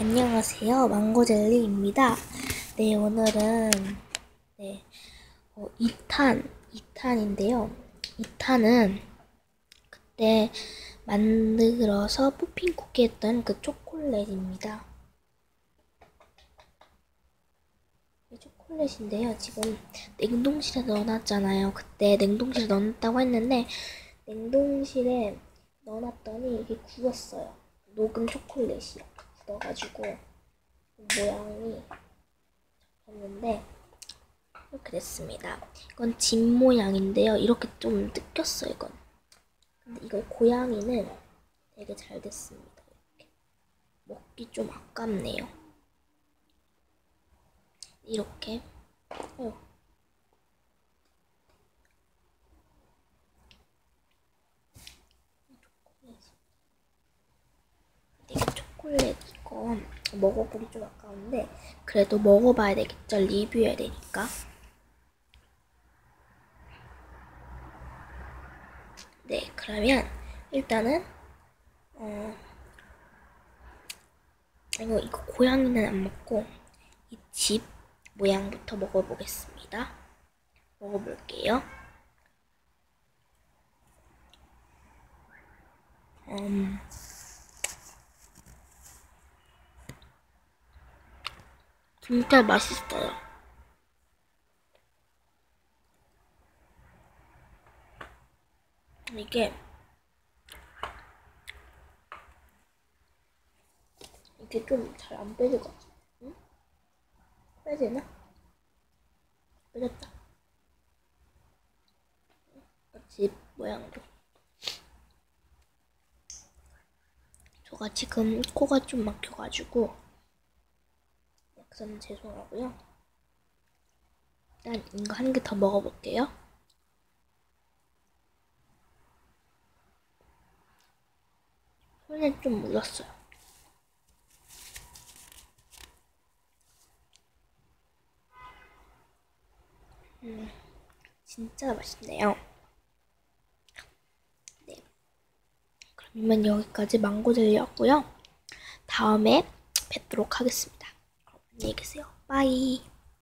안녕하세요. 망고젤리입니다. 네, 오늘은 네, 어, 2탄, 2탄인데요. 2탄은 그때 만들어서 푸핑 쿠키 했던 그 초콜릿입니다. 이 초콜릿인데요. 지금 냉동실에 넣어놨잖아요. 그때 냉동실에 넣어놨다고 했는데 냉동실에 넣어놨더니 이게 굳었어요. 녹은 초콜릿이요. 굳어가지고 모양이 잡혔는데 이렇게 됐습니다. 이건 집 모양인데요. 이렇게 좀 뜯겼어요, 이건. 근데 이걸 고양이는 되게 잘 됐습니다. 이렇게. 먹기 좀 아깝네요. 이렇게. 어. 이게 초콜릿 이거 먹어보기 좀 아까운데 그래도 먹어봐야 되겠죠 리뷰해야 되니까. 네 그러면 일단은 어 이거 이거 고양이는 안 먹고 이 집 모양부터 먹어보겠습니다. 먹어볼게요. 음 진짜 맛있어요. 이게 이게 좀 잘 안 빼질 것 같아. 응? 빼지나? 빼졌다. 집 모양도. 저가 지금 코가 좀 막혀가지고 약간 죄송하고요. 일단 이거 한 개 더 먹어볼게요. 손에 좀 묻었어요. 음, 진짜 맛있네요. 네. 그러면 여기까지 망고 젤리였고요. 다음에 뵙도록 하겠습니다. 안녕히 계세요. 빠이.